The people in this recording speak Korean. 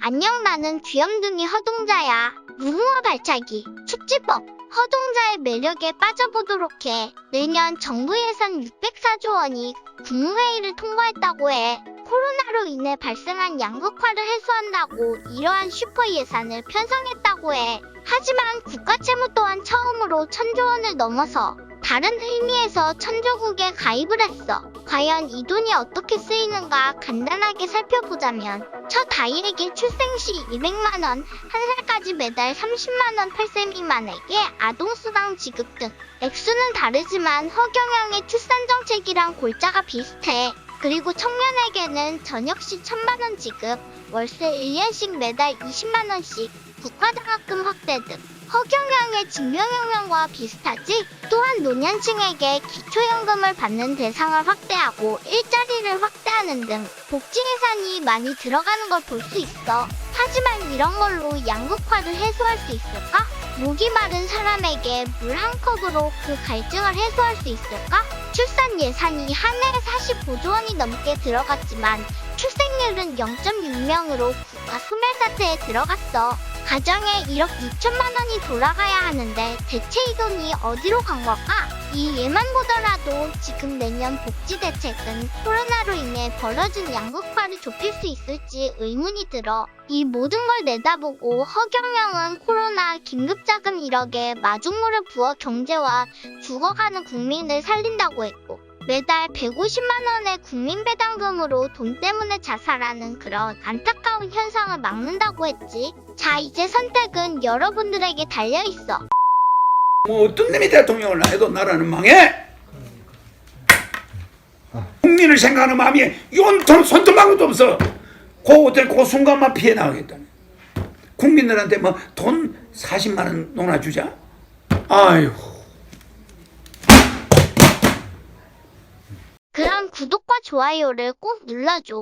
안녕 나는 귀염둥이 허동자야. 무궁화 발차기, 축지법, 허동자의 매력에 빠져보도록 해. 내년 정부 예산 604조 원이 국무회의를 통과했다고 해. 코로나로 인해 발생한 양극화를 해소한다고 이러한 슈퍼 예산을 편성했다고 해. 하지만 국가 채무 또한 처음으로 천조 원을 넘어서 다른 의미에서 천조국에 가입을 했어. 과연 이 돈이 어떻게 쓰이는가 간단하게 살펴보자면 첫 아이에게 출생 시 200만 원, 한 살까지 매달 30만 원 8세 미만에게 아동수당 지급 등 액수는 다르지만 허경영의 출산 정책이랑 골자가 비슷해. 그리고 청년에게는 저녁 시 1000만 원 지급, 월세 1년씩 매달 20만 원씩, 국가장학금 확대 등 허경영의 징병혁명과 비슷하지? 또한 노년층에게 기초연금을 받는 대상을 확대하고 일자리를 확대하는 등 복지 예산이 많이 들어가는 걸 볼 수 있어. 하지만 이런 걸로 양극화를 해소할 수 있을까? 목이 마른 사람에게 물 한 컵으로 그 갈증을 해소할 수 있을까? 출산 예산이 한 해에 45조 원이 넘게 들어갔지만 출생률은 0.6명으로 국가 소멸 사태에 들어갔어. 가정에 1억 2천만 원이 돌아가야 하는데 대체 이 돈이 어디로 간 걸까? 이 예만 보더라도 지금 내년 복지 대책은 코로나로 인해 벌어진 양극화를 좁힐 수 있을지 의문이 들어. 이 모든 걸 내다보고 허경영은 코로나 긴급자금 1억에 마중물을 부어 경제와 죽어가는 국민을 살린다고 했고 매달 150만 원의 국민배당금으로 돈 때문에 자살하는 그런 안타까운 현상을 막는다고 했지. 자, 이제 선택은 여러분들에게 달려 있어. 뭐 어떤 놈이 대통령을 해도 나라는 망해. 국민을 생각하는 마음이 용돈 손톱만 것도 없어. 그때 그 순간만 피해 나가겠다. 국민들한테 뭐 돈 40만 원 논아주자. 아유. 그럼 구독과 좋아요를 꼭 눌러줘.